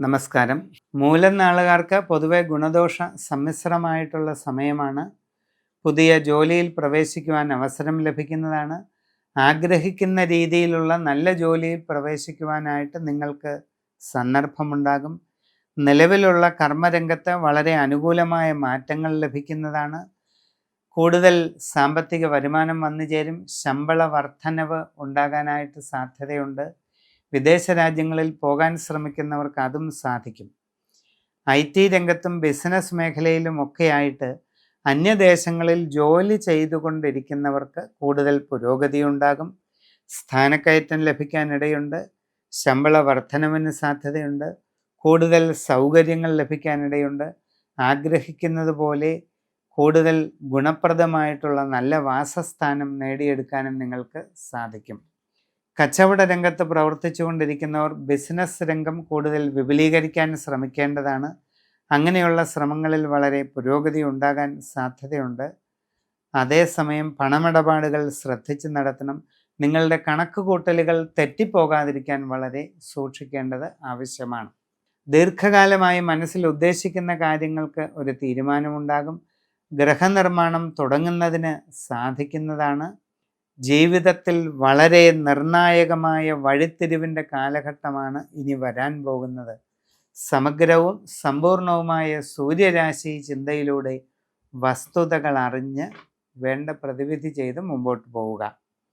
നമസ്കാരം. മൂലം നാളുകാർക്ക് പൊതുവെ ഗുണദോഷ സമ്മിശ്രമായിട്ടുള്ള സമയമാണ്. പുതിയ ജോലിയിൽ പ്രവേശിക്കുവാൻ അവസരം ലഭിക്കുന്നതാണ്. ആഗ്രഹിക്കുന്ന രീതിയിലുള്ള നല്ല ജോലിയിൽ പ്രവേശിക്കുവാനായിട്ട് നിങ്ങൾക്ക് സന്ദർഭമുണ്ടാകും. നിലവിലുള്ള കർമ്മരംഗത്ത് വളരെ അനുകൂലമായ മാറ്റങ്ങൾ ലഭിക്കുന്നതാണ്. കൂടുതൽ സാമ്പത്തിക വരുമാനം വന്നു ചേരും ശമ്പള വർധനവ് ഉണ്ടാകാനായിട്ട് സാധ്യതയുണ്ട്. വിദേശ രാജ്യങ്ങളിൽ പോകാൻ ശ്രമിക്കുന്നവർക്ക് അതും സാധിക്കും. ഐ ടി രംഗത്തും ബിസിനസ് മേഖലയിലും ഒക്കെയായിട്ട് അന്യദേശങ്ങളിൽ ജോലി ചെയ്തുകൊണ്ടിരിക്കുന്നവർക്ക് കൂടുതൽ പുരോഗതി ഉണ്ടാകും സ്ഥാനക്കയറ്റം ലഭിക്കാനിടയുണ്ട്. ശമ്പള വർധനവിന് സാധ്യതയുണ്ട്. കൂടുതൽ സൗകര്യങ്ങൾ ലഭിക്കാനിടയുണ്ട്. ആഗ്രഹിക്കുന്നത് പോലെ കൂടുതൽ ഗുണപ്രദമായിട്ടുള്ള നല്ല വാസസ്ഥാനം നേടിയെടുക്കാനും നിങ്ങൾക്ക് സാധിക്കും. കച്ചവട രംഗത്ത് പ്രവർത്തിച്ചുകൊണ്ടിരിക്കുന്നവർ ബിസിനസ് രംഗം കൂടുതൽ വിപുലീകരിക്കാൻ ശ്രമിക്കേണ്ടതാണ്. അങ്ങനെയുള്ള ശ്രമങ്ങളിൽ വളരെ പുരോഗതി ഉണ്ടാകാൻ സാധ്യതയുണ്ട്. അതേസമയം പണമിടപാടുകൾ ശ്രദ്ധിച്ച് നടത്തണം. നിങ്ങളുടെ കണക്ക് കൂട്ടലുകൾ തെറ്റിപ്പോകാതിരിക്കാൻ വളരെ സൂക്ഷിക്കേണ്ടത് ആവശ്യമാണ്. ദീർഘകാലമായി മനസ്സിൽ ഉദ്ദേശിക്കുന്ന കാര്യങ്ങൾക്ക് ഒരു തീരുമാനമുണ്ടാകും. ഗ്രഹനിർമ്മാണം തുടങ്ങുന്നതിന് സാധിക്കുന്നതാണ്. ജീവിതത്തിൽ വളരെ നിർണായകമായ വഴിത്തിരിവിന്റെ കാലഘട്ടമാണ് ഇനി വരാൻ പോകുന്നത്. സമഗ്രവും സമ്പൂർണവുമായ സൂര്യരാശി ചിന്തയിലൂടെ വസ്തുതകൾ അറിഞ്ഞ് വേണ്ട പ്രതിവിധി ചെയ്ത് മുമ്പോട്ട് പോവുക.